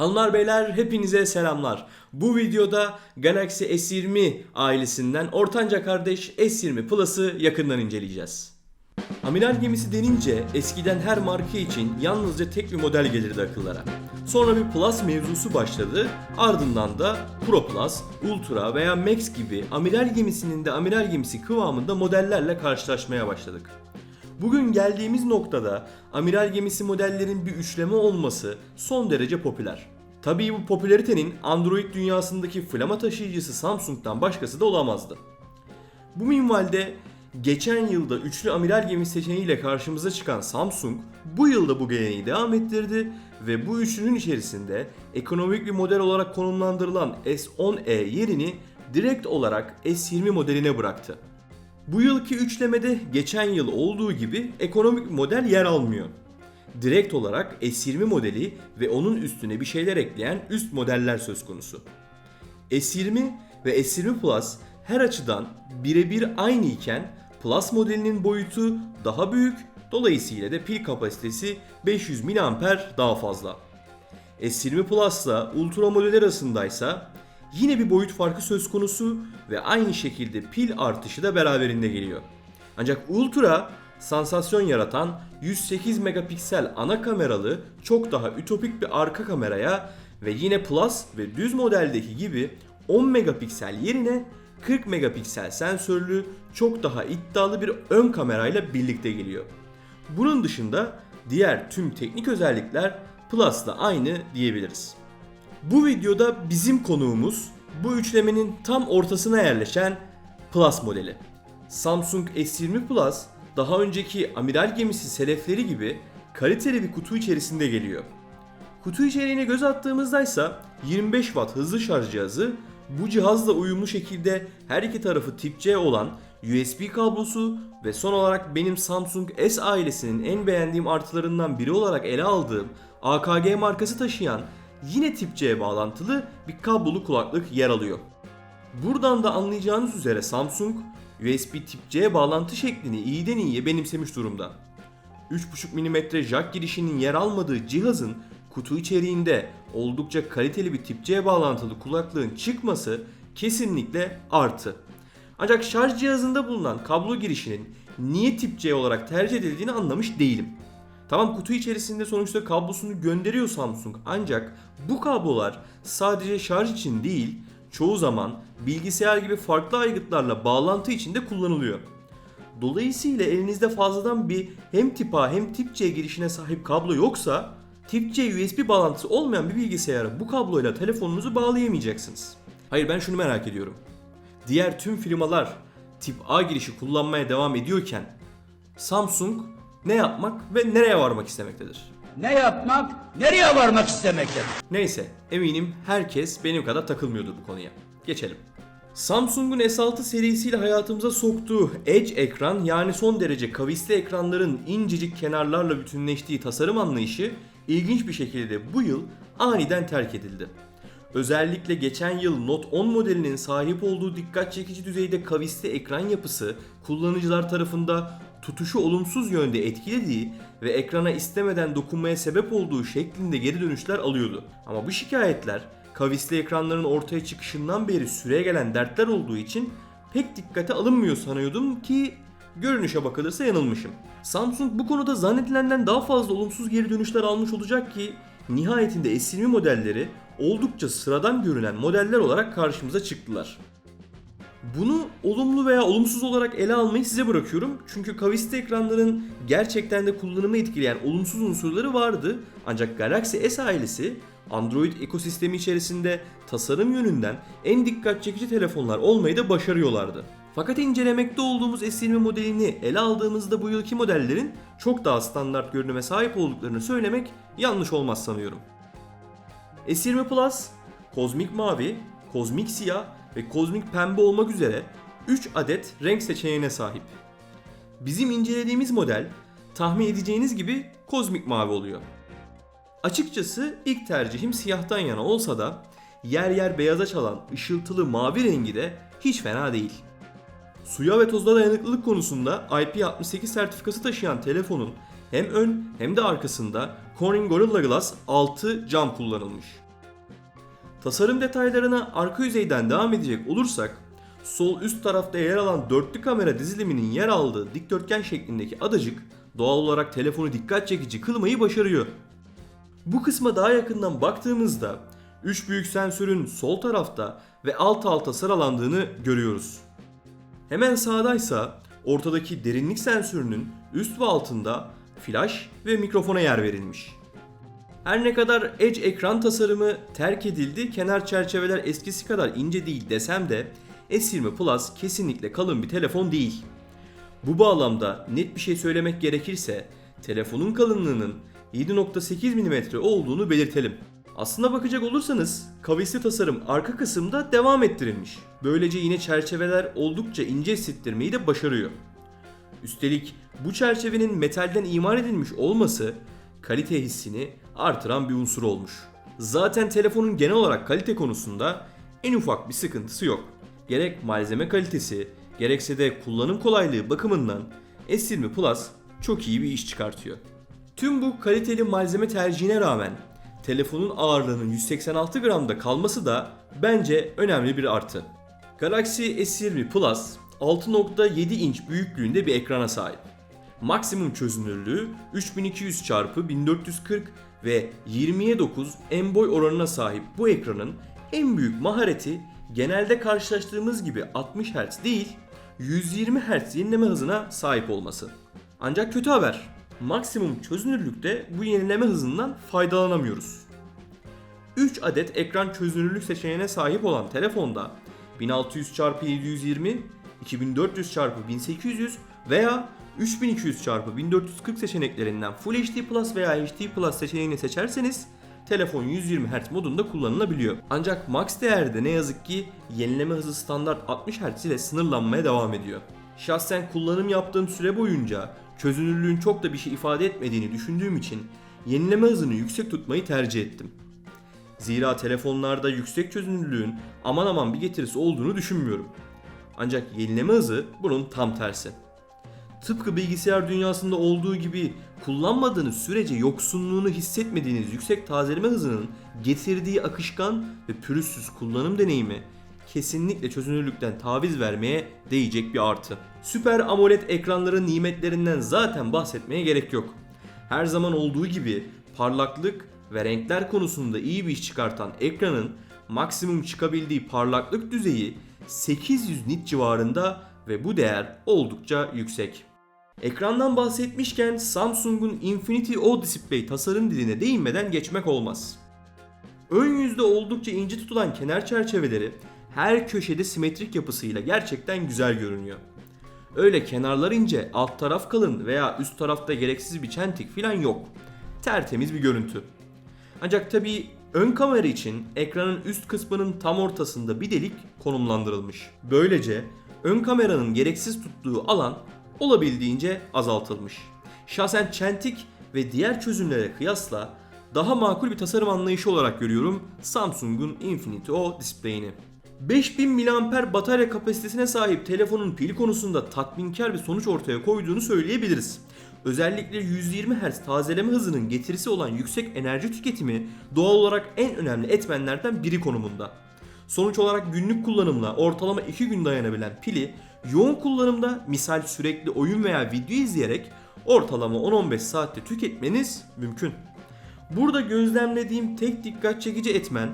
Hanımlar beyler hepinize selamlar. Bu videoda Galaxy S20 ailesinden ortanca kardeş S20 Plus'ı yakından inceleyeceğiz. Amiral gemisi denince eskiden her marka için yalnızca tek bir model gelirdi akıllara. Sonra bir Plus mevzusu başladı. Ardından da Pro Plus, Ultra veya Max gibi amiral gemisinin de amiral gemisi kıvamında modellerle karşılaşmaya başladık. Bugün geldiğimiz noktada amiral gemisi modellerin bir üçleme olması son derece popüler. Tabii bu popülaritenin Android dünyasındaki flama taşıyıcısı Samsung'dan başkası da olamazdı. Bu minvalde geçen yılda üçlü amiral gemi seçeneğiyle karşımıza çıkan Samsung bu yılda bu geleneği devam ettirdi ve bu üçlünün içerisinde ekonomik bir model olarak konumlandırılan S10e yerini direkt olarak S20 modeline bıraktı. Bu yılki üçlemede geçen yıl olduğu gibi ekonomik model yer almıyor. Direkt olarak S20 modeli ve onun üstüne bir şeyler ekleyen üst modeller söz konusu. S20 ve S20 Plus her açıdan birebir aynı iken Plus modelinin boyutu daha büyük, dolayısıyla da pil kapasitesi 500 mAh daha fazla. S20 Plus ile Ultra modeli arasındaysa yine bir boyut farkı söz konusu ve aynı şekilde pil artışı da beraberinde geliyor. Ancak Ultra sansasyon yaratan 108 megapiksel ana kameralı çok daha ütopik bir arka kameraya ve yine Plus ve düz modeldeki gibi 10 megapiksel yerine 40 megapiksel sensörlü çok daha iddialı bir ön kamerayla birlikte geliyor. Bunun dışında diğer tüm teknik özellikler Plus'la aynı diyebiliriz. Bu videoda bizim konuğumuz bu üçlemenin tam ortasına yerleşen Plus modeli. Samsung S20 Plus daha önceki amiral gemisi selefleri gibi kaliteli bir kutu içerisinde geliyor. Kutu içeriğine göz attığımızda ise 25 Watt hızlı şarj cihazı, bu cihazla uyumlu şekilde her iki tarafı tip C olan USB kablosu ve son olarak benim Samsung S ailesinin en beğendiğim artılarından biri olarak ele aldığım AKG markası taşıyan yine tip C bağlantılı bir kablolu kulaklık yer alıyor. Buradan da anlayacağınız üzere Samsung USB tip C bağlantı şeklini iyiden iyiye benimsemiş durumda. 3.5 mm jack girişinin yer almadığı cihazın kutu içeriğinde oldukça kaliteli bir tip C bağlantılı kulaklığın çıkması kesinlikle artı. Ancak şarj cihazında bulunan kablo girişinin niye tip C olarak tercih edildiğini anlamış değilim. Tamam kutu içerisinde sonuçta kablosunu gönderiyor Samsung ancak bu kablolar sadece şarj için değil çoğu zaman bilgisayar gibi farklı aygıtlarla bağlantı için de kullanılıyor. Dolayısıyla elinizde fazladan bir hem tip A hem tip C girişine sahip kablo yoksa tip C USB bağlantısı olmayan bir bilgisayara bu kabloyla telefonunuzu bağlayamayacaksınız. Hayır ben şunu merak ediyorum. Diğer tüm firmalar tip A girişi kullanmaya devam ediyorken Samsung ne yapmak ve nereye varmak istemektedir? Ne yapmak, nereye varmak istemektedir. Neyse eminim herkes benim kadar takılmıyordur bu konuya. Geçelim. Samsung'un S6 serisiyle hayatımıza soktuğu Edge ekran yani son derece kavisli ekranların incecik kenarlarla bütünleştiği tasarım anlayışı ilginç bir şekilde bu yıl aniden terk edildi. Özellikle geçen yıl Note 10 modelinin sahip olduğu dikkat çekici düzeyde kavisli ekran yapısı kullanıcılar tarafında tutuşu olumsuz yönde etkilediği ve ekrana istemeden dokunmaya sebep olduğu şeklinde geri dönüşler alıyordu. Ama bu şikayetler kavisli ekranların ortaya çıkışından beri süre gelen dertler olduğu için pek dikkate alınmıyor sanıyordum ki görünüşe bakılırsa yanılmışım. Samsung bu konuda zannedilenden daha fazla olumsuz geri dönüşler almış olacak ki nihayetinde S20 modelleri oldukça sıradan görünen modeller olarak karşımıza çıktılar. Bunu olumlu veya olumsuz olarak ele almayı size bırakıyorum. Çünkü kavisli ekranların gerçekten de kullanımı etkileyen olumsuz unsurları vardı. Ancak Galaxy S ailesi Android ekosistemi içerisinde tasarım yönünden en dikkat çekici telefonlar olmayı da başarıyorlardı. Fakat incelemekte olduğumuz S20 modelini ele aldığımızda bu yılki modellerin çok daha standart görünüme sahip olduklarını söylemek yanlış olmaz sanıyorum. S20 Plus, kozmik mavi, kozmik siyah ve kozmik pembe olmak üzere 3 adet renk seçeneğine sahip. Bizim incelediğimiz model tahmin edeceğiniz gibi kozmik mavi oluyor. Açıkçası ilk tercihim siyahtan yana olsa da yer yer beyaza çalan ışıltılı mavi rengi de hiç fena değil. Suya ve toza dayanıklılık konusunda IP68 sertifikası taşıyan telefonun hem ön hem de arkasında Corning Gorilla Glass 6 cam kullanılmış. Tasarım detaylarına arka yüzeyden devam edecek olursak, sol üst tarafta yer alan dörtlü kamera diziliminin yer aldığı dikdörtgen şeklindeki adacık doğal olarak telefonu dikkat çekici kılmayı başarıyor. Bu kısma daha yakından baktığımızda 3 büyük sensörün sol tarafta ve alt alta sıralandığını görüyoruz. Hemen sağdaysa ortadaki derinlik sensörünün üst ve altında flash ve mikrofona yer verilmiş. Her ne kadar Edge ekran tasarımı terk edildi, kenar çerçeveler eskisi kadar ince değil desem de S20 Plus kesinlikle kalın bir telefon değil. Bu bağlamda net bir şey söylemek gerekirse telefonun kalınlığının 7.8 mm olduğunu belirtelim. Aslına bakacak olursanız kavisli tasarım arka kısımda devam ettirilmiş. Böylece yine çerçeveler oldukça ince hissettirmeyi de başarıyor. Üstelik bu çerçevenin metalden imal edilmiş olması kalite hissini artıran bir unsur olmuş. Zaten telefonun genel olarak kalite konusunda en ufak bir sıkıntısı yok. Gerek malzeme kalitesi, gerekse de kullanım kolaylığı bakımından S20 Plus çok iyi bir iş çıkartıyor. Tüm bu kaliteli malzeme tercihine rağmen telefonun ağırlığının 186 gramda kalması da bence önemli bir artı. Galaxy S20 Plus 6.7 inç büyüklüğünde bir ekrana sahip. Maksimum çözünürlüğü 3200 x 1440 ve 20'ye 9 en boy oranına sahip bu ekranın en büyük mahareti genelde karşılaştığımız gibi 60 Hz değil 120 Hz yenileme hızına sahip olması. Ancak kötü haber. Maksimum çözünürlükte bu yenileme hızından faydalanamıyoruz. 3 adet ekran çözünürlük seçeneğine sahip olan telefonda 1600 x 720, 2400 x 1800 veya 3200 x 1440 seçeneklerinden Full HD Plus veya HD Plus seçeneğini seçerseniz telefon 120 Hz modunda kullanılabiliyor. Ancak max değerde ne yazık ki yenileme hızı standart 60 Hz ile sınırlanmaya devam ediyor. Şahsen kullanım yaptığım süre boyunca çözünürlüğün çok da bir şey ifade etmediğini düşündüğüm için yenileme hızını yüksek tutmayı tercih ettim. Zira telefonlarda yüksek çözünürlüğün aman aman bir getirisi olduğunu düşünmüyorum. Ancak yenileme hızı bunun tam tersi. Tıpkı bilgisayar dünyasında olduğu gibi kullanmadığınız sürece yoksunluğunu hissetmediğiniz yüksek tazeleme hızının getirdiği akışkan ve pürüzsüz kullanım deneyimi kesinlikle çözünürlükten taviz vermeye değecek bir artı. Süper AMOLED ekranların nimetlerinden zaten bahsetmeye gerek yok. Her zaman olduğu gibi parlaklık ve renkler konusunda iyi bir iş çıkartan ekranın maksimum çıkabildiği parlaklık düzeyi 800 nit civarında ve bu değer oldukça yüksek. Ekrandan bahsetmişken Samsung'un Infinity O Display tasarım diline değinmeden geçmek olmaz. Ön yüzde oldukça ince tutulan kenar çerçeveleri her köşede simetrik yapısıyla gerçekten güzel görünüyor. Öyle kenarlar ince, alt taraf kalın veya üst tarafta gereksiz bir çentik falan yok. Tertemiz bir görüntü. Ancak tabii ön kamera için ekranın üst kısmının tam ortasında bir delik konumlandırılmış. Böylece ön kameranın gereksiz tuttuğu alan olabildiğince azaltılmış. Şahsen çentik ve diğer çözümlere kıyasla daha makul bir tasarım anlayışı olarak görüyorum Samsung'un Infinity O display'ini. 5000 mAh batarya kapasitesine sahip telefonun pil konusunda tatminkar bir sonuç ortaya koyduğunu söyleyebiliriz. Özellikle 120 Hz tazeleme hızının getirisi olan yüksek enerji tüketimi doğal olarak en önemli etmenlerden biri konumunda. Sonuç olarak günlük kullanımla ortalama 2 gün dayanabilen pili yoğun kullanımda misal sürekli oyun veya video izleyerek ortalama 10-15 saatte tüketmeniz mümkün. Burada gözlemlediğim tek dikkat çekici etmen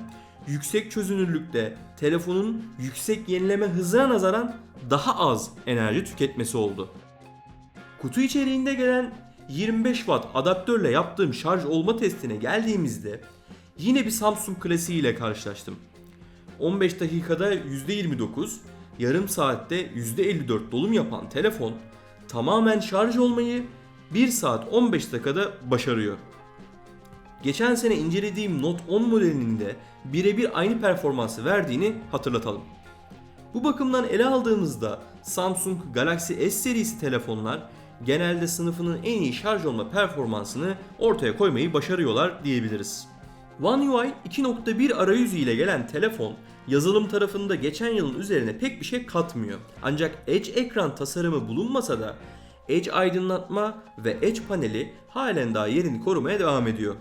yüksek çözünürlükte telefonun yüksek yenileme hızına nazaran daha az enerji tüketmesi oldu. Kutu içeriğinde gelen 25 watt adaptörle yaptığım şarj olma testine geldiğimizde yine bir Samsung klasiği ile karşılaştım. 15 dakikada %29, yarım saatte %54 dolum yapan telefon tamamen şarj olmayı 1 saat 15 dakikada başarıyor. Geçen sene incelediğim Note 10 modelinin de birebir aynı performansı verdiğini hatırlatalım. Bu bakımdan ele aldığımızda Samsung Galaxy S serisi telefonlar genelde sınıfının en iyi şarj olma performansını ortaya koymayı başarıyorlar diyebiliriz. One UI 2.1 arayüzü ile gelen telefon yazılım tarafında geçen yılın üzerine pek bir şey katmıyor. Ancak Edge ekran tasarımı bulunmasa da Edge aydınlatma ve Edge paneli halen daha yerini korumaya devam ediyor.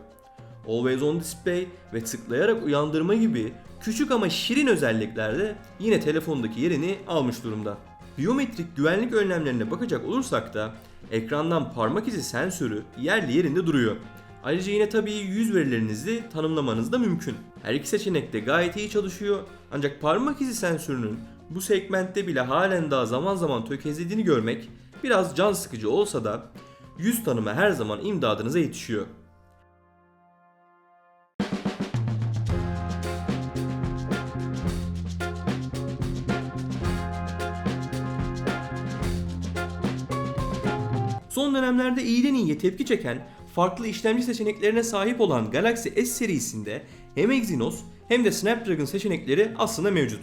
Always on display ve tıklayarak uyandırma gibi küçük ama şirin özellikler de yine telefondaki yerini almış durumda. Biyometrik güvenlik önlemlerine bakacak olursak da ekrandan parmak izi sensörü yerli yerinde duruyor. Ayrıca yine tabii yüz verilerinizi tanımlamanız da mümkün. Her iki seçenek de gayet iyi çalışıyor. Ancak parmak izi sensörünün bu segmentte bile halen daha zaman zaman tökezlediğini görmek biraz can sıkıcı olsa da yüz tanıma her zaman imdadınıza yetişiyor. Son dönemlerde iyiden iyiye tepki çeken farklı işlemci seçeneklerine sahip olan Galaxy S serisinde hem Exynos hem de Snapdragon seçenekleri aslında mevcut.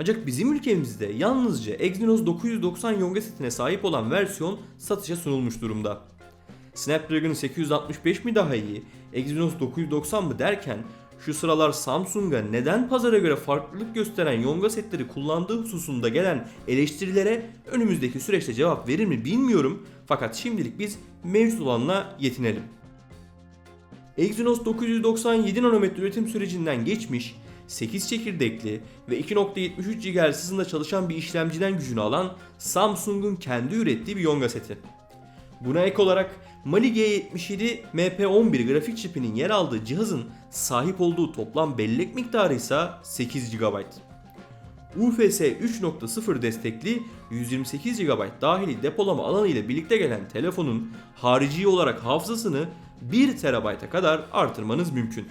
Ancak bizim ülkemizde yalnızca Exynos 990 yonga setine sahip olan versiyon satışa sunulmuş durumda. Snapdragon 865 mi daha iyi, Exynos 990 mı derken şu sıralar Samsung'a neden pazara göre farklılık gösteren yonga setleri kullandığı hususunda gelen eleştirilere önümüzdeki süreçte cevap verir mi bilmiyorum fakat şimdilik biz mevcut olanla yetinelim. Exynos 997 nanometre üretim sürecinden geçmiş, 8 çekirdekli ve 2.73 GHz hızında çalışan bir işlemciden gücünü alan Samsung'un kendi ürettiği bir yonga seti. Buna ek olarak Mali G77 MP11 grafik çipinin yer aldığı cihazın sahip olduğu toplam bellek miktarı ise 8 GB. UFS 3.0 destekli 128 GB dahili depolama alanı ile birlikte gelen telefonun harici olarak hafızasını 1 TB'a kadar artırmanız mümkün.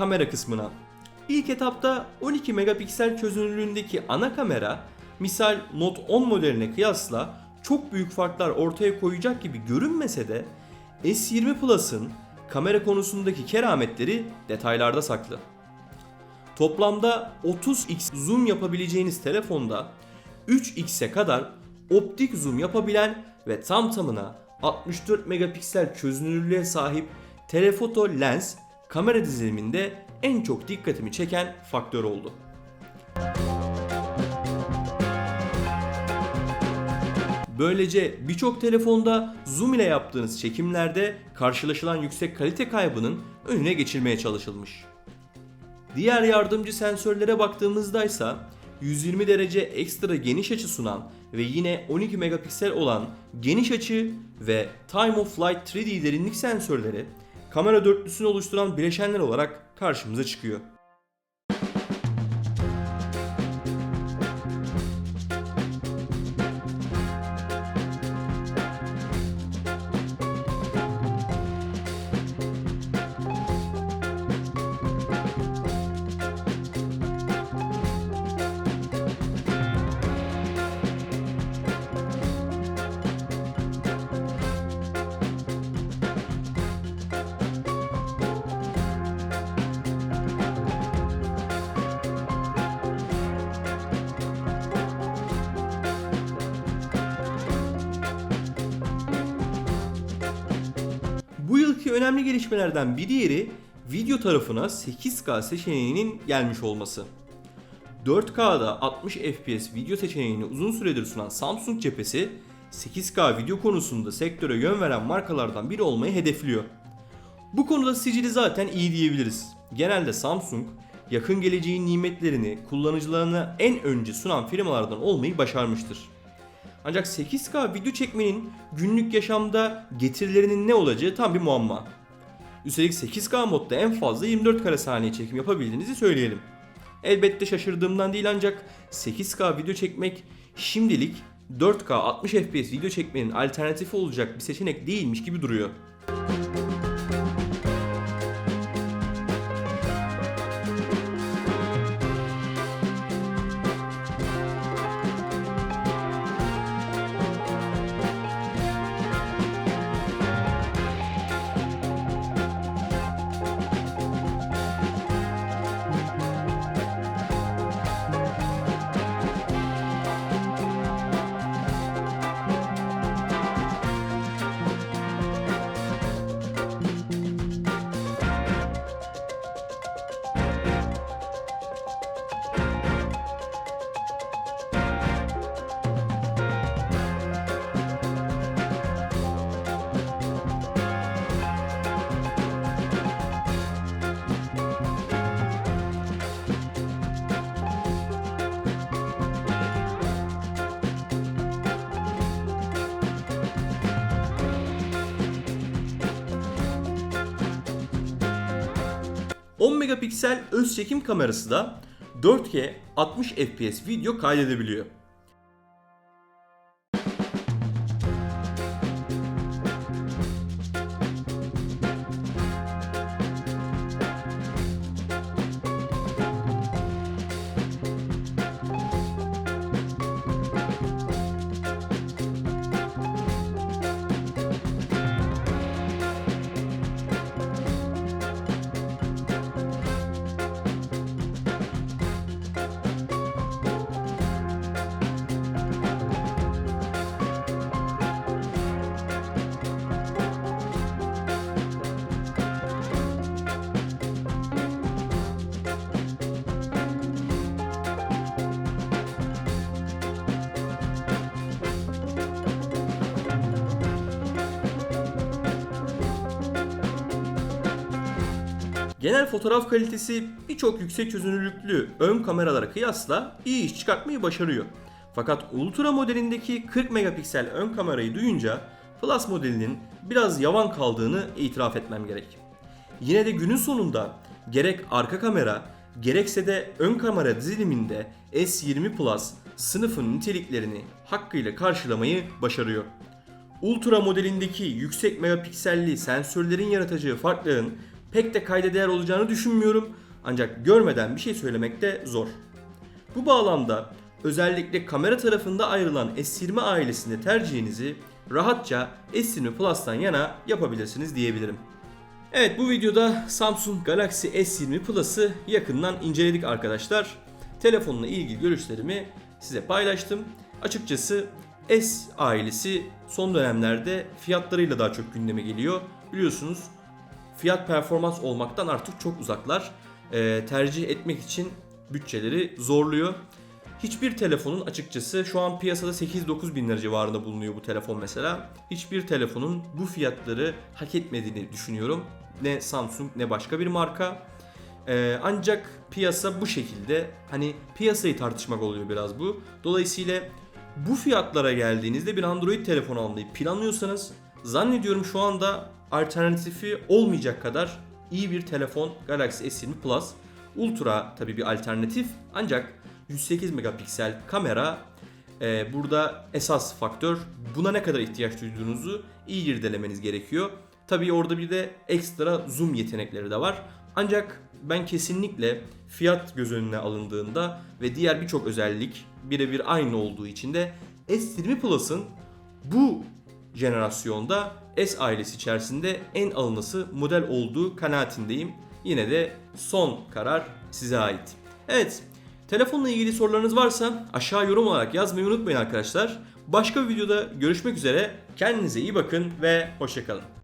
Kamera kısmına. İlk etapta 12 megapiksel çözünürlüğündeki ana kamera misal Note 10 modeline kıyasla çok büyük farklar ortaya koyacak gibi görünmese de S20 Plus'ın kamera konusundaki kerametleri detaylarda saklı. Toplamda 30x zoom yapabileceğiniz telefonda 3x'e kadar optik zoom yapabilen ve tam tamına 64 megapiksel çözünürlüğe sahip telefoto lens kamera diziliminde en çok dikkatimi çeken faktör oldu. Böylece birçok telefonda zoom ile yaptığınız çekimlerde karşılaşılan yüksek kalite kaybının önüne geçilmeye çalışılmış. Diğer yardımcı sensörlere baktığımızda ise 120 derece ekstra geniş açı sunan ve yine 12 megapiksel olan geniş açı ve time of flight 3D derinlik sensörleri kamera dörtlüsünü oluşturan bileşenler olarak karşımıza çıkıyor. Bu yılki önemli gelişmelerden bir diğeri video tarafına 8K seçeneğinin gelmiş olması. 4K'da 60 FPS video seçeneğini uzun süredir sunan Samsung cephesi 8K video konusunda sektöre yön veren markalardan biri olmayı hedefliyor. Bu konuda sicili zaten iyi diyebiliriz. Genelde Samsung yakın geleceğin nimetlerini kullanıcılarına en önce sunan firmalardan olmayı başarmıştır. Ancak 8K video çekmenin günlük yaşamda getirilerinin ne olacağı tam bir muamma. Üstelik 8K modda en fazla 24 kare saniye çekim yapabildiğinizi söyleyelim. Elbette şaşırdığımdan değil ancak 8K video çekmek şimdilik 4K 60 FPS video çekmenin alternatifi olacak bir seçenek değilmiş gibi duruyor. Megapiksel öz çekim kamerası da 4K 60 FPS video kaydedebiliyor. Genel fotoğraf kalitesi birçok yüksek çözünürlüklü ön kameralara kıyasla iyi iş çıkartmayı başarıyor. Fakat Ultra modelindeki 40 megapiksel ön kamerayı duyunca Plus modelinin biraz yavan kaldığını itiraf etmem gerek. Yine de günün sonunda gerek arka kamera gerekse de ön kamera diziliminde S20 Plus sınıfın niteliklerini hakkıyla karşılamayı başarıyor. Ultra modelindeki yüksek megapikselli sensörlerin yaratacağı farkların pek de kayda değer olacağını düşünmüyorum. Ancak görmeden bir şey söylemek de zor. Bu bağlamda özellikle kamera tarafında ayrılan S20 ailesinde tercihinizi rahatça S20 Plus'tan yana yapabilirsiniz diyebilirim. Evet bu videoda Samsung Galaxy S20 Plus'ı yakından inceledik arkadaşlar. Telefonla ilgili görüşlerimi size paylaştım. Açıkçası S ailesi son dönemlerde fiyatlarıyla daha çok gündeme geliyor. Biliyorsunuz fiyat performans olmaktan artık çok uzaklar. Ee, tercih etmek için bütçeleri zorluyor. Hiçbir telefonun açıkçası şu an piyasada 8-9 bin lira civarında bulunuyor bu telefon mesela. Hiçbir telefonun bu fiyatları hak etmediğini düşünüyorum. Ne Samsung ne başka bir marka. Ee, ancak piyasa bu şekilde hani piyasayı tartışmak oluyor biraz bu. Dolayısıyla bu fiyatlara geldiğinizde bir Android telefon almayı planlıyorsanız zannediyorum şu anda alternatifi olmayacak kadar iyi bir telefon Galaxy S20 Plus. Ultra tabii bir alternatif ancak 108 megapiksel kamera e, burada esas faktör. Buna ne kadar ihtiyaç duyduğunuzu iyi irdelemeniz gerekiyor. Tabii orada bir de ekstra zoom yetenekleri de var. Ancak ben kesinlikle fiyat göz önüne alındığında ve diğer birçok özellik birebir aynı olduğu için de S20 Plus'ın bu jenerasyonda S ailesi içerisinde en alınası model olduğu kanaatindeyim. Yine de son karar size ait. Evet, telefonla ilgili sorularınız varsa aşağı yorum olarak yazmayı unutmayın arkadaşlar. Başka bir videoda görüşmek üzere. Kendinize iyi bakın ve hoşçakalın.